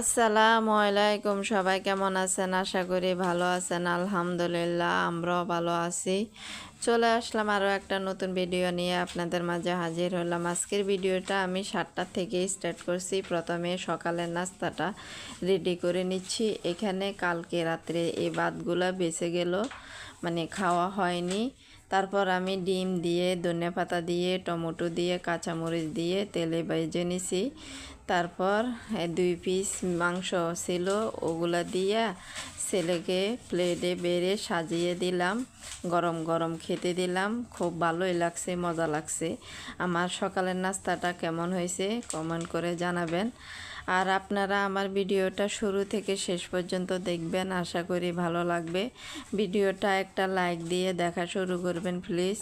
আসসালামু আলাইকুম, সবাই কেমন আছেন? আশা করি ভালো আছেন, আলহামদুলিল্লাহ, আমরাও ভালো আছি। চলে আসলাম আরও একটা নতুন ভিডিও নিয়ে, আপনাদের মাঝে হাজির হলাম। আজকের ভিডিওটা আমি সাতটা থেকে স্টার্ট করছি। প্রথমে সকালের নাস্তাটা রেডি করে নিচ্ছি। এখানে কালকে রাত্রে এই ভাতগুলো বেঁচে গেল মানে খাওয়া হয়নি। তারপর আমি ডিম দিয়ে, ধনে পাতা দিয়ে, টমেটো দিয়ে, কাঁচামরিচ দিয়ে তেলে ভেজে নিছি। তারপর দুই পিস মাংস ছিল, ওগুলা দিয়ে ছেলেকে প্লেটে বেড়ে সাজিয়ে দিলাম। গরম গরম খেতে দিলাম। খুব ভালোই লাগছে, মজা লাগছে। আমার সকালের নাস্তাটা কেমন হয়েছে কমেন্ট করে জানাবেন। আর আপনারা আমার ভিডিওটা শুরু থেকে শেষ পর্যন্ত দেখবেন, আশা করি ভালো লাগবে। ভিডিওটা একটা লাইক দিয়ে দেখা শুরু করবেন, প্লিজ।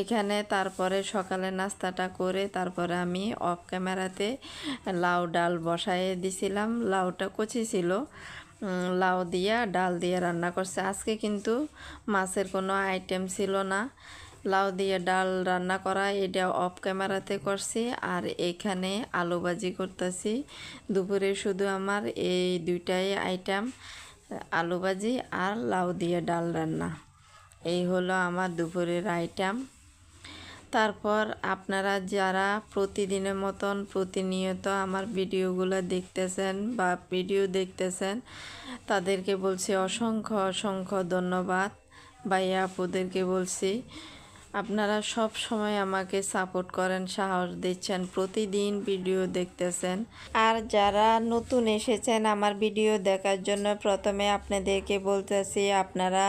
এখানে তারপরে সকালে নাস্তাটা করে তারপরে আমি অফ ক্যামেরাতে লাউ ডাল বসায়ে দিছিলাম। লাউটা কচি ছিল। লাউ দিয়া ডাল দিয়ে রান্না করছে। আজকে কিন্তু মাছের কোনো আইটেম ছিল না। লাউ দিয়ে ডাল রান্না করা, এটা অফ ক্যামেরাতে করছি আর এখানে আলু ভাজি করতেছি। দুপুরে শুধু আমার এই দুইটাই আইটেম আলু ভাজি আর লাউ দিয়ে ডাল রান্না। এই হলো আমার দুপুরের আইটেম তারপর আপনারা যারা প্রতিদিনের মতন প্রতিনিয়ত আমার ভিডিওগুলো দেখতেছেন বা ভিডিও দেখতেছেন, তাদেরকে বলছি অসংখ্য অসংখ্য ধন্যবাদ। ভাইয়া, আপুদেরকে বলছি আপনারা সব সময় আমাকে সাপোর্ট করেন, সাহস দিচ্ছেন, প্রতিদিন ভিডিও দেখতেছেন। আর যারা নতুন এসেছেন আমার ভিডিও দেখার জন্য, প্রথমে আপনাদেরকে বলতেছি, আপনারা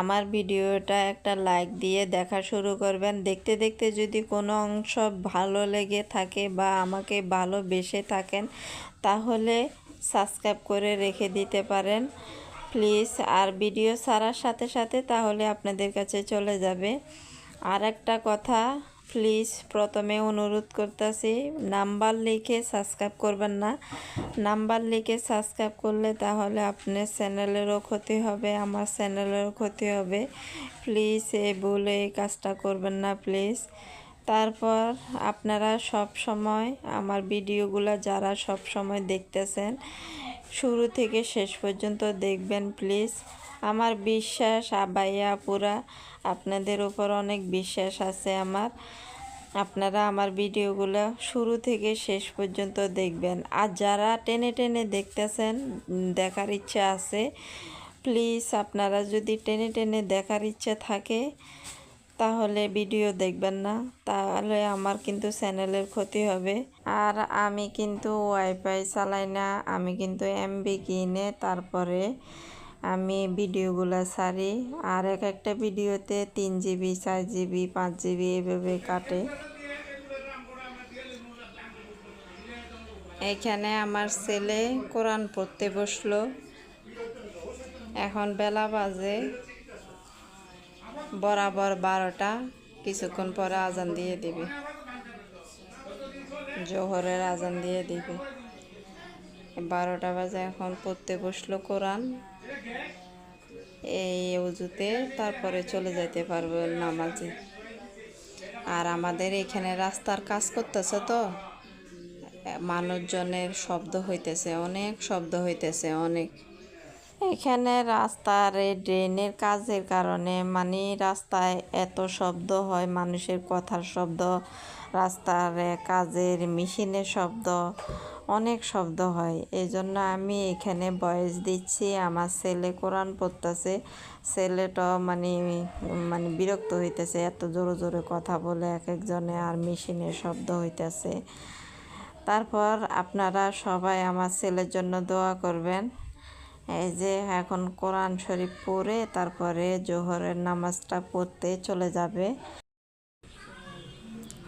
আমার ভিডিওটা একটা লাইক দিয়ে দেখা শুরু করবেন। দেখতে দেখতে যদি কোনো অংশ ভালো লেগে থাকে বা আমাকে ভালোবেসে থাকেন, তাহলে সাবস্ক্রাইব করে রেখে দিতে পারেন। প্লিজ, আর ভিডিও ছাড়ার সাথে সাথে তাহলে আপনাদের কাছে চলে যাবে। আর একটা কথা প্লিজ প্রথমে অনুরোধ করতেছি, নাম্বার লিখে সাবস্ক্রাইব করবেন না। নাম্বার লিখে সাবস্ক্রাইব করলে তাহলে আপনার চ্যানেলেরও ক্ষতি হবে, আমার চ্যানেলেরও ক্ষতি হবে। প্লিজ এ বলে এই কাজটা করবেন না প্লিজ তারপর আপনারা সব সময় আমার ভিডিওগুলো যারা সব সময় দেখতেছেন, শুরু থেকে শেষ পর্যন্ত দেখবেন প্লিজ আমার বিশ্বাস আবাইয়া পুরা আপনাদের উপর অনেক বিশ্বাস আছে আমার। আপনারা আমার ভিডিওগুলো শুরু থেকে শেষ পর্যন্ত দেখবেন। আর যারা টেনে টেনে দেখতেছেন, দেখার ইচ্ছা আছে প্লিজ আপনারা যদি টেনে টেনে দেখার ইচ্ছা থাকে, তাহলে ভিডিও দেখবেন না। তাহলে আমার কিন্তু চ্যানেলের ক্ষতি হবে। আর আমি কিন্তু ওয়াইফাই চালাই না, আমি কিন্তু এমবি কিনে তারপরে আমি ভিডিওগুলো ছাড়ি আর এক একটা ভিডিওতে তিন জিবি, চার জিবি, পাঁচ জিবি এভাবে কাটে। এখানে আমার ছেলে কোরআন পড়তে বসল। এখন বেলা বাজে বরাবর বারোটা। কিছুক্ষণ পরে আজান দিয়ে দিবে। জোহরের আজান দিয়ে দিবে। বারোটা বাজে এখন পড়তে বসল কোরআন। এই উজুতে তারপরে চলে যেতে পারবে নামাজে। আর আমাদের এখানে রাস্তার কাজ করতেছে তো। মানুষজনের শব্দ হইতেছে, অনেক শব্দ হইতেছে, অনেক। এখানে রাস্তার এই ড্রেনের কাজের কারণে মানে রাস্তায় এত শব্দ হয়, মানুষের কথার শব্দ, রাস্তার কাজের মেশিনের শব্দ অনেক শব্দ হয়। এই জন্য আমি এখানে বয়স দিচ্ছি, আমার ছেলে কোরআন পড়তেছে। ছেলেটা মানে মানে বিরক্ত হইতেছে, এত জোরে জোরে কথা বলে এক একজনে আর মেশিনের শব্দ হইতেছে। তারপর আপনারা সবাই আমার ছেলের জন্য দোয়া করবেন। এই যে এখন কোরআন শরীফ পড়ে, তারপরে জোহরের নামাজটা পড়তে চলে যাবে।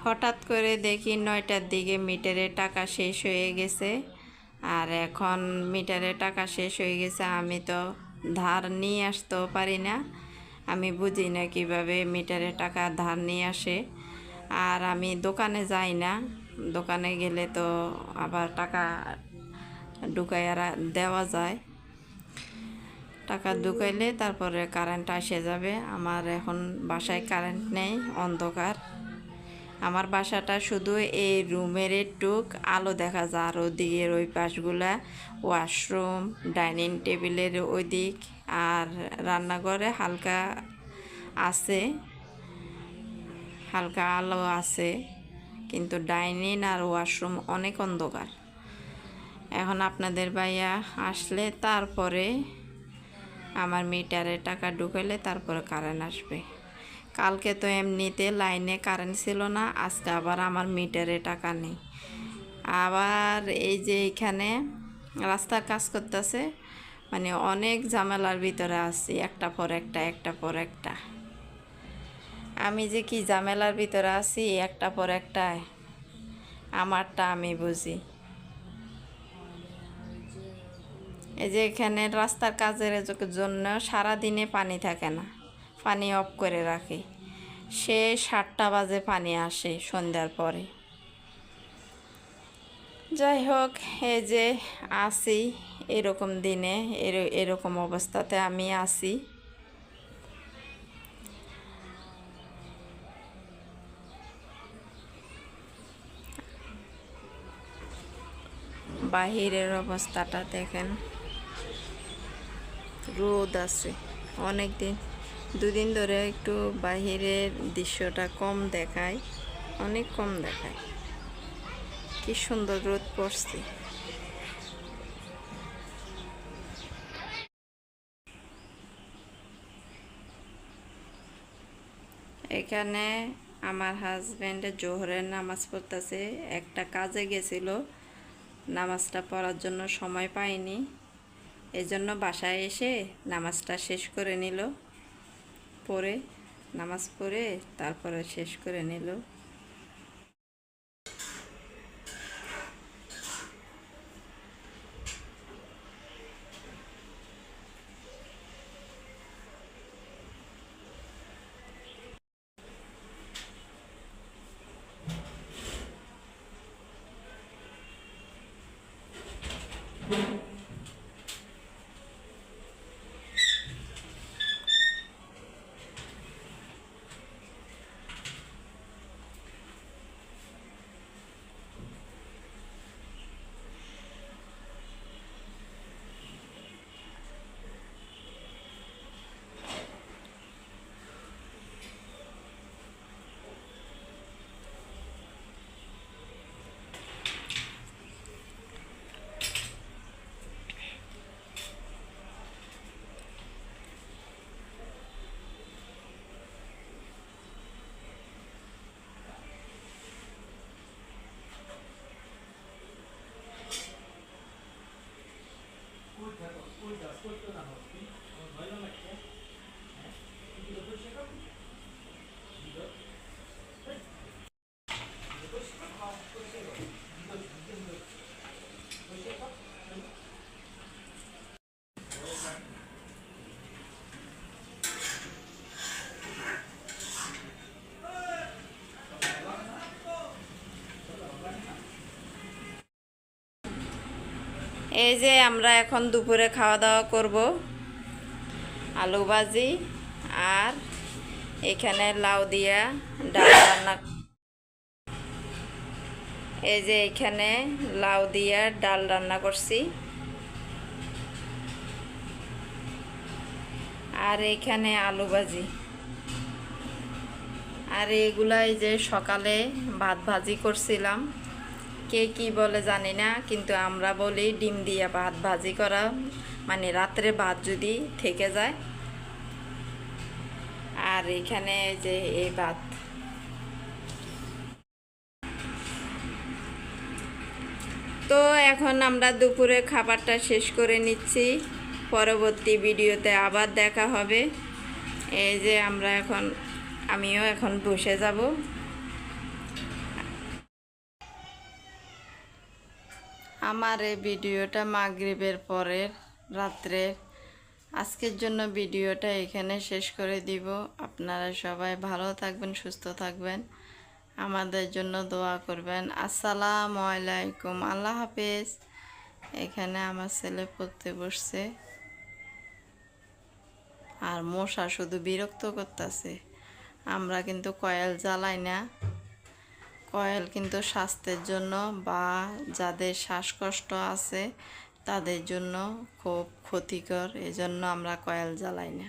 হঠাৎ করে দেখি নয়টার দিকে মিটারে টাকা শেষ হয়ে গেছে। আর এখন মিটারে টাকা শেষ হয়ে গেছে, আমি তো ধার নিয়ে আসতেও পারি না। আমি বুঝি না কীভাবে মিটারে টাকা ধার নিয়ে আসে। আর আমি দোকানে যাই না, দোকানে গেলে তো আবার টাকা ঢুকাইয়া দেওয়া যায়। টাকা ঢুকাইলে তারপরে কারেন্ট আসে যাবে। আমার এখন বাসায় কারেন্ট নেই, অন্ধকার। আমার বাসাটা শুধু এই রুমের টুক আলো দেখা যায়, আর ওদিকের ওই পাশগুলা ওয়াশরুম, ডাইনিং টেবিলের ওই দিক আর রান্নাঘরে হালকা আছে, হালকা আলো আছে, কিন্তু ডাইনিং আর ওয়াশরুম অনেক অন্ধকার। এখন আপনাদের ভাইয়া আসলে তারপরে আমার মিটারে টাকা ঢুকাইলে তারপরে কারেন্ট আসবে। কালকে তো এমনিতে লাইনে কারেন্ট ছিল না, আজকে আবার আমার মিটারে টাকা নেই। আবার এই যে এখানে রাস্তার কাজ করতেছে মানে অনেক ঝামেলার ভিতরে আছি, একটা পর একটা একটা পর একটা। আমি যে কি ঝামেলার ভিতরে আছি, একটা পর একটা আমারটা আমি বুঝি। এই যে এখানে রাস্তার কাজের জন্য সারা দিনে পানি থাকে না, পানি অফ করে রাখে। সে সাতটা বাজে পানি আসে সন্ধ্যার পরে। যাই হোক, এই যে আসি এরকম দিনে, এর- এরকম অবস্থাতে আমি আসি। বাহিরের অবস্থাটা দেখেন। রোদ আছে অনেক দিন দুদিন ধরে একটু বাহিরের দৃশ্যটা কম দেখায়, অনেক কম দেখায়। কি সুন্দর রোদ পড়ছে। এখানে আমার হাজব্যান্ডের জোহরের নামাজ পড়তেছে। একটা কাজে গেছিল, নামাজটা পড়ার জন্য সময় পাইনি এজন্য বাসায় এসে নামাজটা শেষ করে নিল। পরে নামাজ পড়ে তারপরে শেষ করে নিল। এই যে আমরা এখন দুপুরে খাওয়া দাওয়া করব, আলু ভাজি আর এখানে লাউ দিয়া ডাল রান্না এই যে এখানে লাউ দিয়া ডাল রান্না করছি। আর এখানে আলু ভাজি। আর এগুলাই যে সকালে ভাত ভাজি করছিলাম কে কি বলে জানি না, কিন্তু আমরা বলি ডিম দিয়ে ভাত ভাজি করা মানে রাত্রে ভাত যদি থেকে যায়। আর এখানে যে এই ভাত। তো এখন আমরা দুপুরে খাবারটা শেষ করে নিচ্ছি। পরবর্তী ভিডিওতে আবার দেখা হবে। এই যে আমরা এখন, আমিও এখন বসে যাব। আমার এই ভিডিওটা মাগরিবের পরের রাত্রে। আজকের জন্য ভিডিওটা এখানে শেষ করে দিব। আপনারা সবাই ভালো থাকবেন, সুস্থ থাকবেন। আমাদের জন্য দোয়া করবেন। আসসালামু আলাইকুম। আল্লাহ হাফেজ। এখানে আমার ছেলে পড়তে বসছে। আর মশা শুধু বিরক্ত করতেছে। আমরা কিন্তু কয়েল জ্বালাই না। কয়েল কিন্তু স্বাস্থ্যের জন্য বা যাদের শ্বাসকষ্ট আছে তাদের জন্য খুব ক্ষতিকর। এজন্য আমরা কয়েল জ্বালাই না।